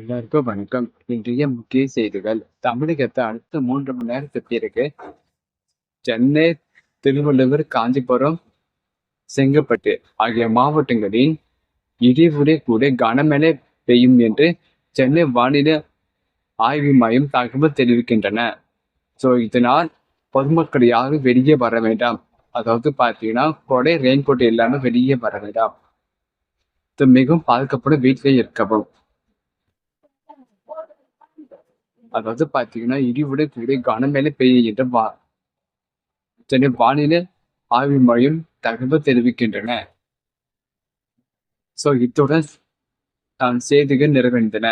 எல்லாருக்கும் வணக்கம். இன்றைய முக்கிய செய்திகள் தமிழகத்தை அடுத்த மூன்று மணி நேரத்துக்கு பிறகு சென்னை, திருவள்ளுவர் காஞ்சிபுரம், செங்கப்பட்டு ஆகிய மாவட்டங்களில் இடியுடன் கூட கனமழை பெய்யும் என்று சென்னை வானிலை ஆய்வு மையம் தகவல் தெரிவிக்கின்றன. ஸோ இதனால் பொதுமக்கள் யாரும் வெளியே வர வேண்டாம். அதாவது பார்த்தீங்கன்னா கொடை ரெயின் கோட் இல்லாமல் வெளியே வர வேண்டாம். மிகவும் பாதுகாப்புடன் வீட்டிலே இருக்கவும். அதாவது பார்த்தீங்கன்னா இடியுடன் கூடிய கனமேல பெய்கின்ற வா சென்னை வானிலை ஆய்வு மையம் தகவல் தெரிவிக்கின்றன. ஸோ இத்துடன் நான் செய்திகள் நிறைவடைந்தன.